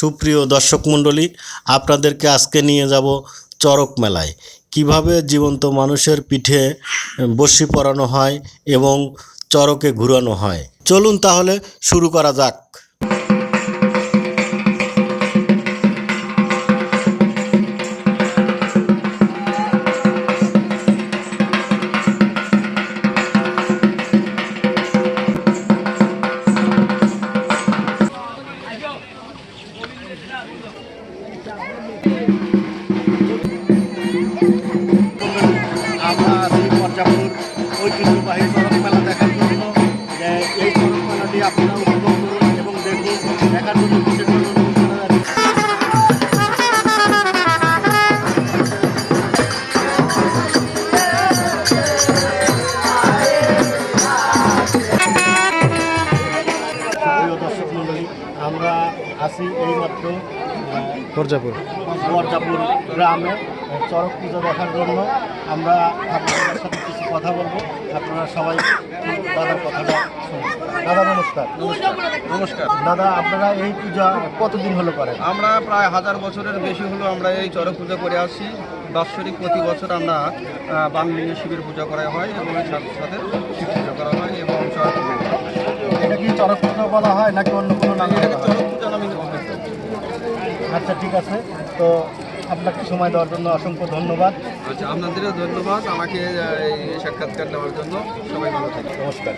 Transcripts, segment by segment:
সুপ্রিয় দর্শক মণ্ডলী, আপনাদেরকে আজকে নিয়ে যাব চরক মেলায়। কীভাবে জীবন্ত মানুষের পিঠে বসি পরানো হয় এবং চরকে ঘুরানো হয়? চলুন তাহলে শুরু করা যাক। আছি এইমাত্র পর্যাপুর পর্যাপুর গ্রামে চড়ক পুজো দেখার জন্য আমরা আপনাদের সাথে কিছু কথা বলব। আপনারা সবাই দাদার কথাটা শুনুন। দাদা নমস্কার। নমস্কার। দাদা আপনারা এই পূজা কতদিন হলো করেন? আমরা প্রায় হাজার বছরের বেশি হলো আমরা এই চড়ক পুজো করে আসছি। বাৎসরিক প্রতি বছর আমরা বাংলিঙ্গে শিবের পূজা করা হয় এবং সাথে সাথে শিব পূজা করা হয় এবং চড়ক পুজো। করা হয়। এটা কি চড়ক পুজো বলা হয় নাকি অন্য কোনো নাম। আচ্ছা ঠিক আছে। তো আপনাকে সময় দেওয়ার জন্য অসংখ্য ধন্যবাদ। আচ্ছা আপনাদেরও ধন্যবাদ। আমাকে এই সাক্ষাৎকার নেওয়ার জন্য। সবাই ভালো থাকে নমস্কার।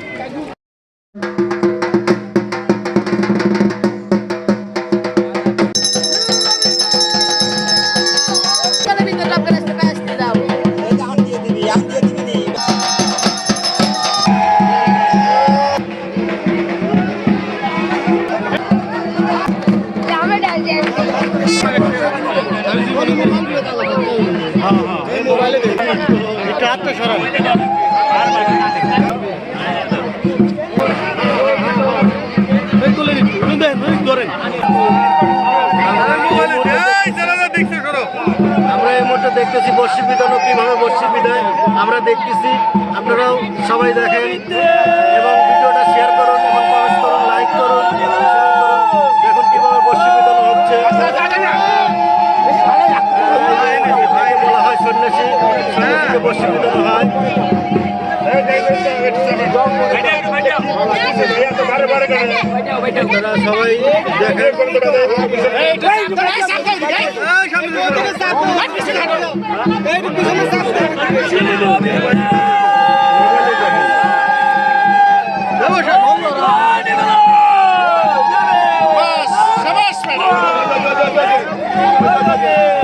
দেখতেছি বর্ষি বিধানও কীভাবে বর্ষি বিধায় আমরা দেখতেছি। আপনারাও সবাই দেখেন এবং ভিডিওটা শেয়ার Yeah!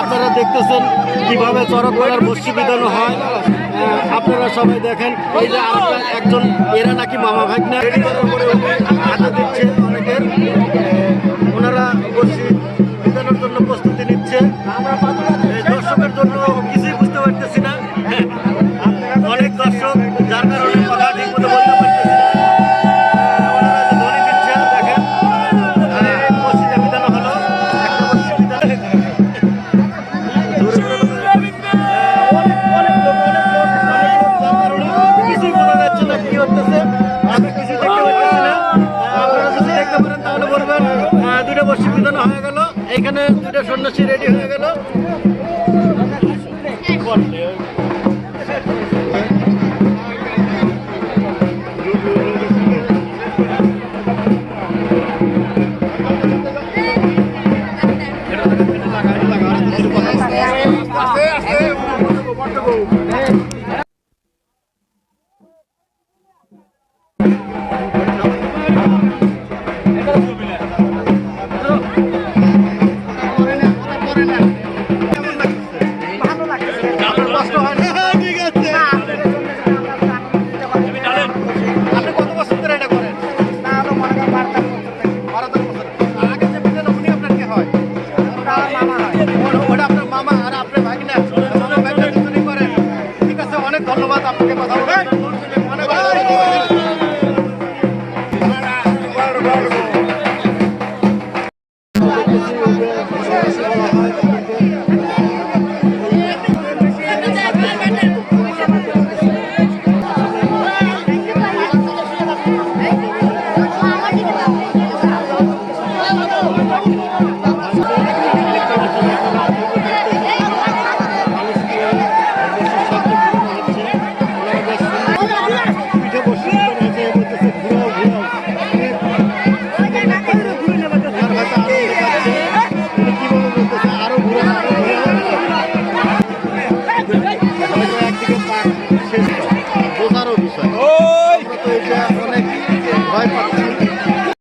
আপনারা দেখতেছেন কীভাবে চরক মেলার বস্যি বিধানো হয় আপনারা সবাই দেখেন, এই যে একজন, এরা নাকি মামা ভাগনা। রেডি গেল দুটো সন্ন্যাসী রেডি হয়ে গেল। มามา